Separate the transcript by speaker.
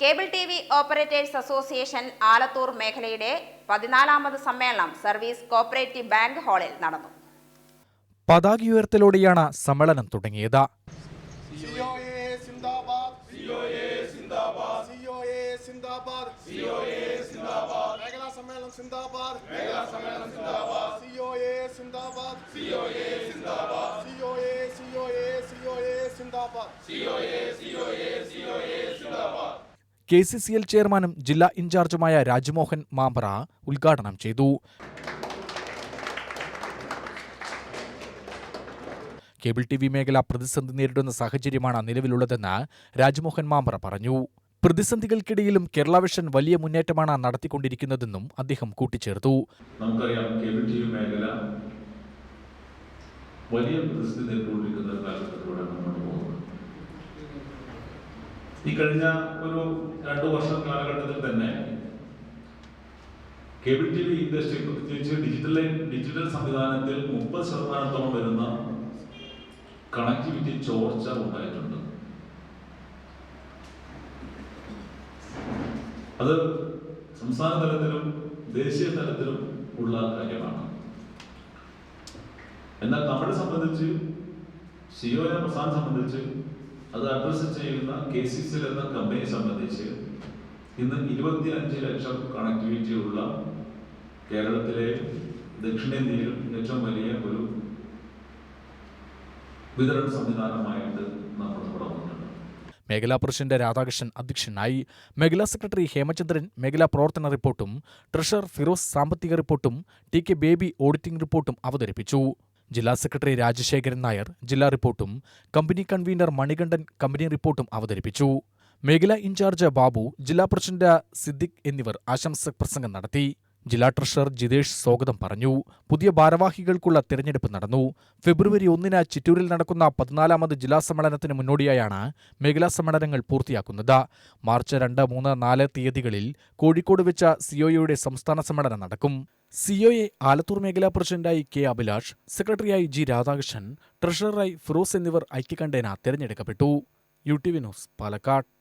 Speaker 1: Cable T V operators association Alathur മേഖലയുടെ പതിനാലാമത് സമ്മേളനം സർവീസ് കോപ്പറേറ്റീവ് ബാങ്ക് ഹാളിൽ നടന്നു.
Speaker 2: പതാക ഉയർത്തലോടെയാണ് സമ്മേളനം തുടങ്ങിയത്.
Speaker 3: സിഒഎ സിന്ദാബാദ്. സിഒഎ സിന്ദാബാദ്. COA സിന്ദാബാദ്. സിഒഎ സിന്ദാബാദ്. മേഖലാ
Speaker 2: കെ സി സി എൽ ചെയർമാനും ജില്ലാ ഇൻചാർജുമായ രാജ്മോഹൻ മാമ്പറ ഉദ്ഘാടനം ചെയ്തു. കേബിൾ ടി വി മേഖല പ്രതിസന്ധി നേരിടുന്ന സാഹചര്യമാണ് നിലവിലുള്ളതെന്ന് രാജ്മോഹൻ മാമ്പറ പറഞ്ഞു. പ്രതിസന്ധികൾക്കിടയിലും കേരള വിഷൻ വലിയ മുന്നേറ്റമാണ് നടത്തിക്കൊണ്ടിരിക്കുന്നതെന്നും അദ്ദേഹം കൂട്ടിച്ചേർത്തു.
Speaker 4: നമുക്കറിയാം കേബിൾ ടി വി മേഖല വലിയ പ്രതിസന്ധി നേരിട്ടുകൊണ്ടിരിക്കുന്ന കാലഘട്ടത്തിലൂടെ പോകുന്നത് ഈ കഴിഞ്ഞ ഒരു രണ്ടു വർഷ കാലഘട്ടത്തിൽ തന്നെ കേബിൾ ടി വി ഇൻഡസ്ട്രി പ്രത്യേകിച്ച് ഡിജിറ്റൽ ഡിജിറ്റൽ സംവിധാനത്തിൽ മുപ്പത് ശതമാനത്തോളം വരുന്ന കണക്ടിവിറ്റി ചോർച്ച ഉണ്ടായിട്ടുണ്ട്. അത് സംസ്ഥാന തലത്തിലും ദേശീയ തലത്തിലും ഉള്ള കാര്യമാണ്. എന്നാൽ നമ്മളെ സംബന്ധിച്ച് സിഒയെ പ്രസ്ഥാനം സംബന്ധിച്ച് അത് അഡ്രസ് ചെയ്യുന്ന കെ സി സി എന്ന കമ്പനിയെ സംബന്ധിച്ച് ഇന്ന് ഇരുപത്തി അഞ്ച് ലക്ഷം കണക്ടിവിറ്റി ഉള്ള കേരളത്തിലെ ദക്ഷിണേന്ത്യയിൽ ഏറ്റവും വലിയ ഒരു വിതരണ സംവിധാനമായിട്ട് നമ്മൾ തുടങ്ങുന്നുണ്ട്
Speaker 2: മേഖലാ പ്രസിഡന്റ് രാധാകൃഷ്ണൻ അധ്യക്ഷനായി മേഖലാ സെക്രട്ടറി ഹേമചന്ദ്രൻ മേഖലാ പ്രവർത്തന റിപ്പോർട്ടും ട്രഷറർ ഫിറോസ് സാമ്പത്തിക റിപ്പോർട്ടും ടി കെ ബേബി ഓഡിറ്റിംഗ് റിപ്പോർട്ടും അവതരിപ്പിച്ചു. ജില്ലാ സെക്രട്ടറി രാജശേഖരൻ നായർ ജില്ലാ റിപ്പോർട്ടും കമ്പനി കൺവീനർ മണികണ്ഠൻ കമ്പനി റിപ്പോർട്ടും അവതരിപ്പിച്ചു. മേഖലാ ഇൻചാർജ് ബാബു ജില്ലാ പ്രസിഡന്റ് സിദ്ദിഖ് എന്നിവർ ആശംസ പ്രസംഗം നടത്തി. ജില്ലാ ട്രഷറർ ജിതേഷ് സ്വാഗതം പറഞ്ഞു. പുതിയ ഭാരവാഹികൾക്കുള്ള തിരഞ്ഞെടുപ്പ് നടന്നു. ഫെബ്രുവരി ഒന്നിന് ചിറ്റൂരിൽ നടക്കുന്ന പതിനാലാമത് ജില്ലാ സമ്മേളനത്തിന് മുന്നോടിയായാണ് മേഖലാ സമ്മേളനങ്ങൾ പൂർത്തിയാക്കുന്നത്. മാർച്ച് രണ്ട് മൂന്ന് നാല് തീയതികളിൽ കോഴിക്കോട് വെച്ച സിഒയുടെ സംസ്ഥാന സമ്മേളനം നടക്കും. സിഒയെ ആലത്തൂർ മേഖലാ പ്രസിഡന്റായി കെ അഭിലാഷ് സെക്രട്ടറിയായി ജി രാധാകൃഷ്ണൻ ട്രഷററായി ഫിറോസ് എന്നിവർ ഐക്യകണ്ഠേന തിരഞ്ഞെടുക്കപ്പെട്ടു. U T V news Palakkad.